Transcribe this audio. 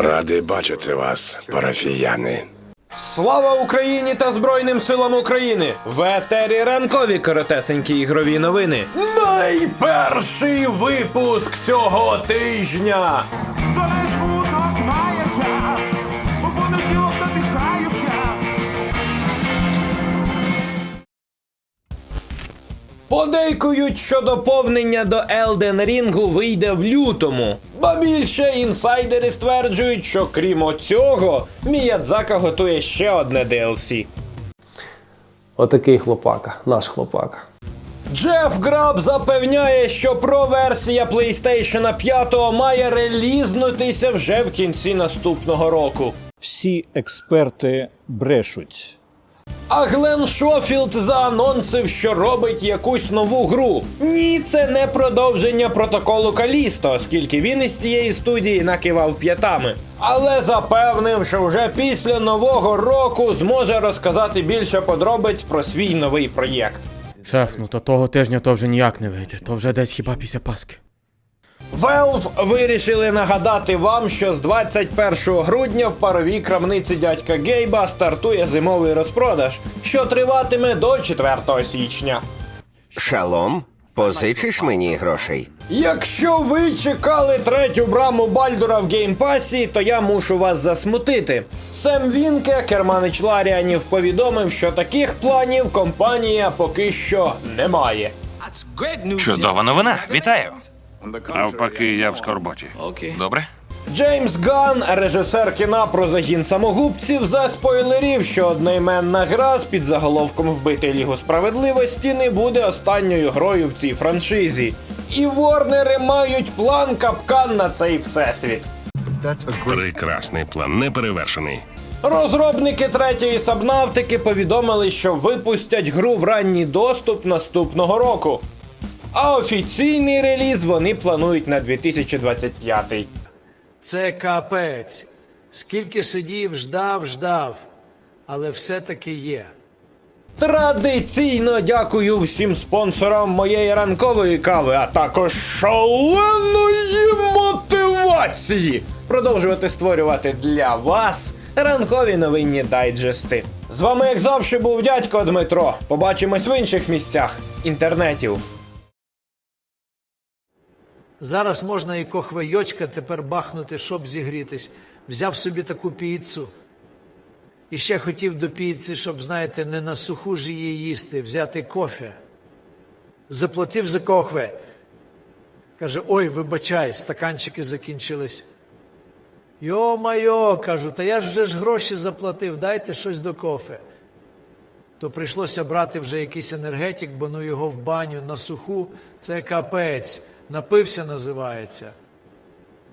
Радий бачити вас, парафіяни. Слава Україні та Збройним силам України! В ранкові коротесенькі ігрові новини. Найперший випуск цього тижня. Подейкують, що доповнення до Elden Ring вийде в лютому. Ба більше інсайдери стверджують, що крім оцього, Міядзака готує ще одне DLC. Отакий хлопака, наш хлопака. Джеф Граб запевняє, що про-версія PlayStation 5 має релізнутися вже в кінці наступного року. Всі експерти брешуть. А Глен Шофілд заанонсив, що робить якусь нову гру. Ні, це не продовження протоколу Калісто, оскільки він із тієї студії накивав п'ятами. Але запевнив, що вже після нового року зможе розказати більше подробиць про свій новий проєкт. Шеф, ну то того тижня то вже ніяк не вийде, то вже десь хіба після Паски. Valve вирішили нагадати вам, що з 21 грудня в паровій крамниці дядька Гейба стартує зимовий розпродаж, що триватиме до 4 січня. Шалом, позичиш мені грошей? Якщо ви чекали третю браму Бальдура в геймпасі, то я мушу вас засмутити. Сем Вінке, керманич Ларіанів, повідомив, що таких планів компанія поки що не має. Чудова новина. Вітаю. Навпаки, я в скорботі. Добре? Джеймс Ган, режисер кіна про загін самогубців, заспойлерів, що одноіменна гра з під заголовком Вбити Лігу справедливості не буде останньою грою в цій франшизі. І Ворнери мають план капкан на цей всесвіт. Прекрасний план, неперевершений. Розробники третьої сабнавтики повідомили, що випустять гру в ранній доступ наступного року. А офіційний реліз вони планують на 2025. Це капець. Скільки сидів, ждав, ждав, але все-таки є. Традиційно дякую всім спонсорам моєї ранкової кави, а також шаленої мотивації продовжувати створювати для вас ранкові новинні дайджести. З вами, як завжди, був дядько Дмитро. Побачимось в інших місцях інтернетів. Зараз можна і кохвейочка тепер бахнути, щоб зігрітись. Взяв собі таку піцу. І ще хотів до піци, щоб, знаєте, не на суху ж її їсти, взяти кофе. Заплатив за кохве. Каже: ой, вибачай, стаканчики закінчились. Йо-майо, кажу, та я ж вже ж гроші заплатив, дайте щось до кофе. То прийшлося брати вже якийсь енергетик, бо ну його в баню на суху, це капець. Напився називається.